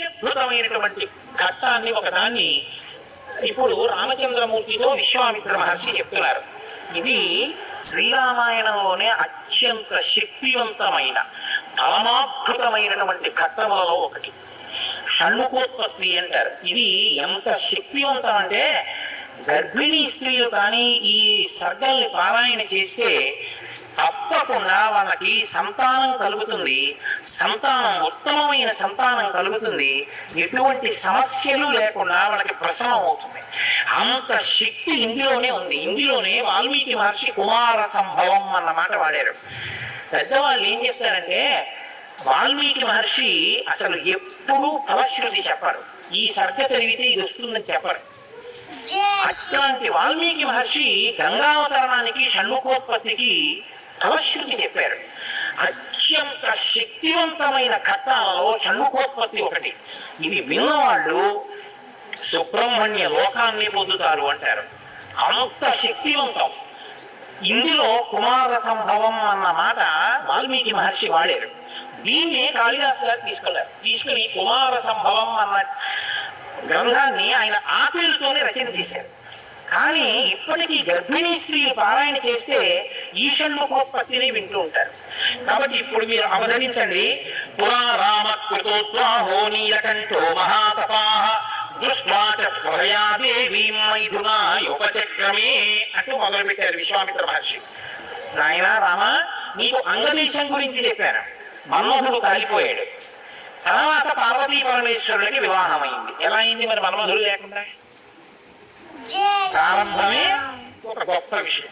అత్యద్భుతమైనటువంటి ఘట్టాన్ని ఒకదాన్ని ఇప్పుడు రామచంద్రమూర్తితో విశ్వామిత్ర మహర్షి చెప్తున్నారు. ఇది శ్రీరామాయణంలోనే అత్యంత శక్తివంతమైన పరమాద్భుతమైనటువంటి ఘట్టములలో ఒకటి. షణ్ముఖోత్పత్తి అంటారు. ఇది ఎంత శక్తివంతం అంటే గర్భిణీ స్త్రీలు కానీ ఈ సర్గల్ని పారాయణ చేస్తే తప్పకుండా వాళ్ళకి సంతానం కలుగుతుంది. సంతానం ఉత్తమమైన సంతానం కలుగుతుంది. ఎటువంటి సమస్యలు లేకుండా వాళ్ళకి ప్రసవం అవుతుంది అంత శక్తి ఇందులోనే ఉంది. ఇందులోనే వాల్మీకి మహర్షి కుమార సంభవం అన్న మాట వాడారు. పెద్దవాళ్ళు ఏం చెప్తారంటే వాల్మీకి మహర్షి అసలు ఎప్పుడూ ఫలశ్రుతి చెప్పరు. ఈ సర్గ చదివితే ఇది వస్తుందని చెప్పరు. అట్లాంటి వాల్మీకి మహర్షి గంగావతరణానికి షణ్ముఖోత్పత్తికి కలశుద్ధి చెప్పారు అత్యంత శక్తివంతమైన ఘట్టాలలో షణ్ముఖోత్పత్తి ఒకటి. ఇది విన్నవాళ్ళు సుబ్రహ్మణ్య లోకాన్ని పొందుతారు అంటారు. అంత శక్తివంతం. ఇందులో కుమార సంభవం అన్న మాట వాల్మీకి మహర్షి వాడారు. దీన్ని కాళిదాస్ గారు తీసుకెళ్ళారు తీసుకుని కుమార సంభవం అన్న గ్రంథాన్ని ఆయన ఆ పేరుతోనే రచన చేశారు. కానీ ఇప్పటికీ గర్భిణీ స్త్రీలు పారాయణ చేస్తే ఈషణ్ముఖోత్పత్తిని వింటూ ఉంటారు. కాబట్టి ఇప్పుడు మీరు అవధరించండి. పురా రామ కృతోత్వాహో నీలకంఠో మహాతపాహ దృష్ట్వా స్పృహయా దేవీ మైథునా అంటూ మొదలుపెట్టారు విశ్వామిత్ర మహర్షి. నాయన రామ నీకు అంగదేశం గురించి చెప్పాను. మన్మధుడు కాలిపోయాడు. తర్వాత పార్వతీ పరమేశ్వరులకి వివాహమైంది. ఎలా అయింది మరి మన్మధుడు లేకుండా? ప్రారంభమే ఒక గొప్ప విషయం.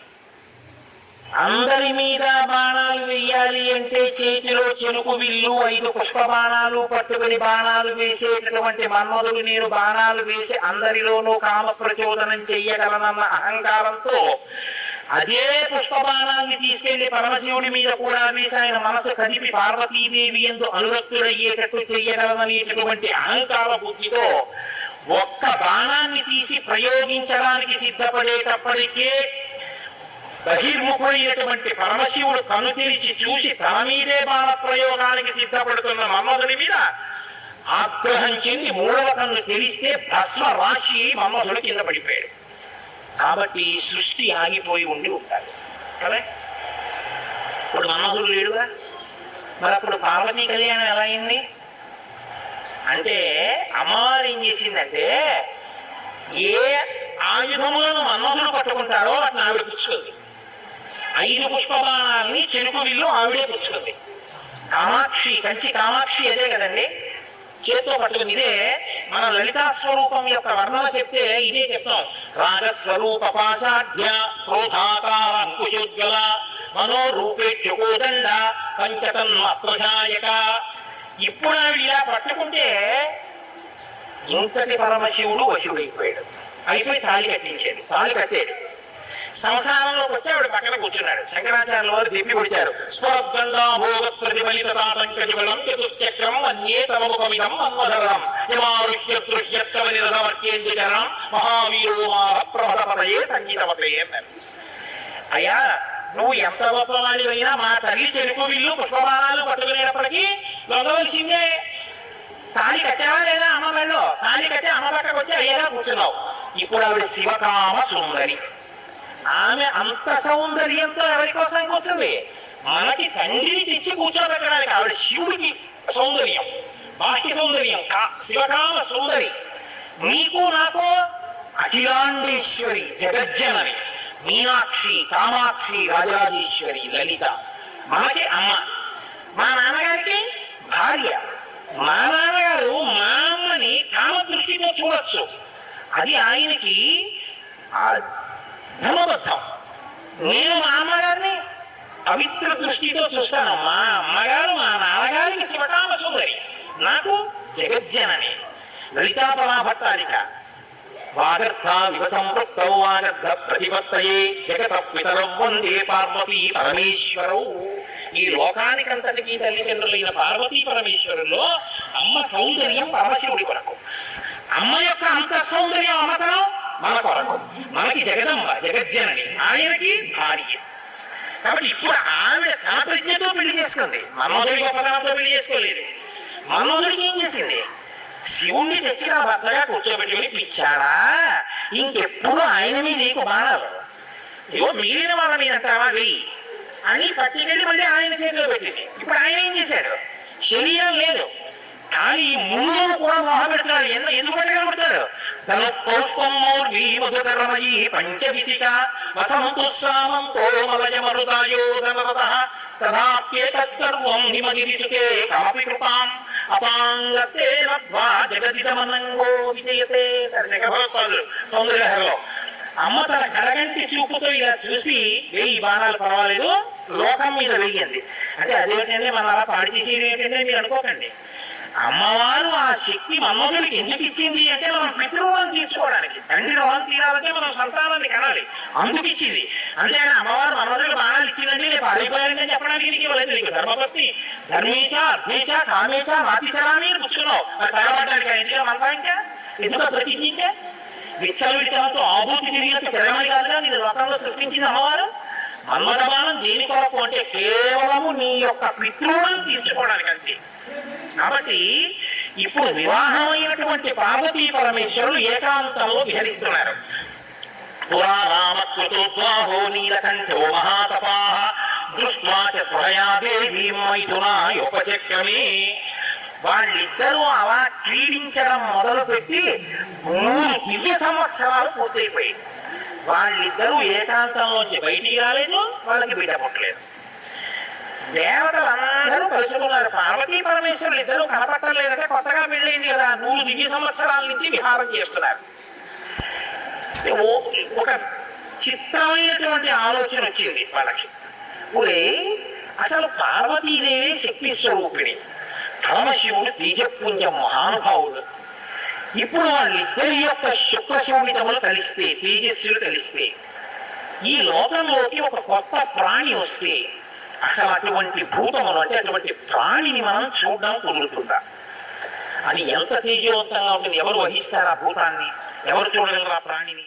అందరి మీద బాణాలు వెయ్యాలి అంటే చేతిలో చెరుకు విల్లు ఐదు పుష్ప బాణాలు పట్టుకుని బాణాలు వేసేటటువంటి మన్మధుడు నేను బాణాలు వేసి అందరిలోనూ కామ ప్రచోదనం చెయ్యగలనన్న అహంకారంతో అదే పుష్ప బాణాన్ని తీసుకెళ్ళి పరమశివుడి మీద కూడా వేసి ఆయన మనసు కదిపి పార్వతీదేవి ఎందు అనురక్తులయ్యేటట్టు చెయ్యగలననేటటువంటి అహంకార బుద్ధితో ఒక్క బాణాన్ని తీసి ప్రయోగించడానికి సిద్ధపడేటప్పటికే బహిర్ముఖుడైనటువంటి పరమశివుడు కను తెరిచి చూసి తన మీదే బాణ ప్రయోగానికి సిద్ధపడుతున్న మమ్మధుడి మీద ఆగ్రహం చెంది మూడవ కన్ను తెరిస్తే భస్మ రాశి మమ్మధుడు కింద పడిపోయాడు. కాబట్టి ఈ సృష్టి ఆగిపోయి ఉండి ఉంటాడు కదా? ఇప్పుడు మమ్మధుడు లేడుగా? మరి అప్పుడు పార్వతీ కళ్యాణం ఎలా అయింది? అంటే అమ్మవారు ఏం చేసిందంటే ఏ ఆయుధములను మన్మధుడు పట్టుకుంటారో వాటిని ఆవిడ పుచ్చుకుంది ఐదు పుష్పబాణాలని చెరుకు విల్లు ఆవిడే పుచ్చుకుంది కామాక్షి కంచి కామాక్షి అదే కదండి? చేత్తో పట్టుకుంది. ఇదే మన లలితా స్వరూపం యొక్క వర్ణన చెప్తే ఇదే చెప్తాం. రాగస్వరూప పాశాఢ్య క్రోధాకార అంకుశోజ్వల మనోరూపేక్షకోదండ పంచతన్మత్వసాయక ఇప్పుడు ఆవిడ ఇలా పట్టుకుంటే ఇంతటి పరమశివుడు వశుడైపోయాడు. అయిపోయి తాళి కట్టించాడు. తాళి కట్టాడు. సంసారంలోకి వచ్చి ఆవిడ పక్కన కూర్చున్నాడు. శంకరాచార్యుల వారు దిప్పి పొడిచారు. స్వగంగా భోగ ప్రతిఫలిత తాతంకజుగళం చతుశ్చక్రం అన్యే తమముఖమిదం మన్మధరం. యమారుహ్య దృహ్యత్తవ నిరధవర్కేంద్రచరణం మహావీరో మార ప్రమదపదయే సంగీతవతే అన్నారు. అయ్యా నువ్వు ఎంత గొప్పవాడివైనా మా తల్లి చెరుకు విల్లు పుష్పబాణాలు పట్టుకునేటప్పటికీ లొంగవలసిందే తాళి కట్టావా లేదా అమ్మ మెళ్ళో? తాళి కట్టి అమ్మ పక్కకు వచ్చి అయ్యేలా కూర్చున్నావు. ఇప్పుడు ఆవిడ శివకామ సుందరి. ఆమె అంత సౌందర్యంతో ఎవరి కోసం కూర్చుంది? మనకి తండ్రిని తెచ్చి కూర్చోబెట్టడానికి ఆవిడ శివుడికి సౌందర్యం. బాహ్య సౌందర్యం. శివకామ సుందరి. నీకు నాకు అఖిలాండేశ్వరి జగజ్జనని. మీనాక్షి కామాక్షి రాజరాజేశ్వరి లలిత. మనకి అమ్మ. మా నాన్నగారికి భార్య. మా నాన్నగారు మా అమ్మని కామ దృష్టితో చూడొచ్చు. అది ఆయనకి ఆ ధర్మబద్ధం. నేను మా అమ్మగారిని పవిత్ర దృష్టితో చూస్తాను. మా అమ్మగారు మా నాన్నగారికి శివకామ సుందరి. నాకు జగజ్జనని. లలితాపరా భట్టారిక. వాగర్థ వివ సంపృక్తౌ వాగర్థ ప్రతిపత్తయే జగత పితరం వందే పార్వతీ పరమేశ్వరౌ. ఈ లోకానికంతటికి తల్లిదండ్రులైన పార్వతీ పరమేశ్వరుల్లో అమ్మ సౌందర్యం పరమశివుడి కొరకు. అమ్మ యొక్క అంత సౌందర్యం అమతనం మన కొరకు. మనకి జగదంబ జగజ్జనని ఆయనకి భార్య. కాబట్టి ఇప్పుడు ఆవిడ తన ప్రజ్ఞతో పెళ్ళి చేసుకుంది. మనోదరి గొప్పతనంతో పెళ్ళి చేసుకోలేదు. మన్మధుడికి ఏం చేసింది? శివుణ్ణి తెచ్చిన భర్తగా కూర్చోబెట్టుకుని పిచ్చాడా? ఇంకెప్పుడు ఆయన మీద నీకు బాణాలు? ఇగో మిగిలిన వాళ్ళ మీద అంటావా? వెయ్యి. అని పట్టుకెళ్ళి మళ్ళీ ఆయన చేతిలో పెట్టింది. ఇప్పుడు ఆయన ఏం చేశాడు? శరీరం లేదు. కానీ ఈ ముళ్ళను కూడా మోహ పెడుతున్నాడు ఎందుకు పట్టుకెళ్ళబడతాడు తన పౌష్పమౌర్వి మధుకరమయీ పంచవిశిక వసంతు సామంతో మలయ మరుదాయోధనరథ తదాప్యేక సర్వం నిమగిరిచుతే కమపి కృపాం అపాంగతే లబ్ధ్వా జగదిదమనంగో విజయతే. దర్శక భగవత్పాదులు సౌందర్యహరలో అమ్మ తన కడగంటి చూపుతో ఇలా చూసి వెయ్యి బాణాలు పర్వాలేదు లోకం మీద వెయ్యండి. అంటే అదేమిటంటే మనం అలా పాడు చేసేది ఏంటంటే మీరు అనుకోకండి. అమ్మవారు ఆ శక్తి మన్మధుడికి ఎందుకు ఇచ్చింది అంటే మనం పితృరుణం తీర్చుకోవడానికి తండ్రి రుణం తీరాలంటే మనం సంతానాన్ని కనాలి. అందుకు ఇచ్చింది. అంతేగాని అమ్మవారు మన్మధుడికి బాణాలు ఇచ్చిందంటే నేను పాడైపోయానని చెప్పడానికి నీకు ఇవ్వలేదు నీకు. ధర్మభక్తి ధర్మేచ అర్ధేచ కామేచ మాతిచరామి అని పుచ్చుకున్నావు అది ఎందుకు మంత్రం ఇంకా? ఎందుకు ప్రతిజ్ఞ ఇంకా ఆభూతి తిరిగినట్టు తిరగమని కాదుగా నేను లోకంలో సృష్టించిన అమ్మవారు మన్మథ బాణం దేని కొరకు అంటే కేవలము నీ యొక్క పితృణం తీర్చుకోవడానికి అంతే. కాబట్టి ఇప్పుడు వివాహమైనటువంటి పార్వతీ పరమేశ్వరులు ఏకాంతంలో విహరిస్తున్నారు. పురాణామకృతోద్వాహో నీలకంఠో మహాతపాః దృష్ట్వా చ స్పృహయా దేవీం మైథునాయోపచక్రమే వాళ్ళిద్దరూ అలా క్రీడించడం మొదలుపెట్టి మూడు దివ్య సంవత్సరాలు పూర్తయిపోయాయి. వాళ్ళిద్దరూ ఏకాంతంలోంచి బయటికి రాలేదు వాళ్ళకి బిడ్డ పుట్టలేదు. దేవతలందరూ కలుసుకున్నారు. పార్వతీ పరమేశ్వరులు ఇద్దరు కనపట్టలేదంటే కొత్తగా పెళ్ళైంది కదా నూరు దివ్య సంవత్సరాల నుంచి విహారం చేస్తున్నారు. ఒక చిత్రమైనటువంటి ఆలోచన వచ్చింది వాళ్ళకి. ఒరే అసలు పార్వతీదేవి శక్తి స్వరూపిణి. పరమశివుడు తేజపుంజం మహానుభావుడు. ఇప్పుడు వాళ్ళిద్దరి యొక్క శుక్ర తమలు కలిస్తే తేజస్సులు కలిస్తే ఈ లోకంలోకి ఒక కొత్త ప్రాణి వస్తే అసలు అటువంటి భూతమును అంటే అటువంటి ప్రాణిని మనం చూడడం కుదురుతుందా? అది ఎంత తేజవంతంగా ఉంటుంది ఎవరు వహిస్తారు ఆ భూతాన్ని? ఎవరు చూడగలరు ఆ ప్రాణిని?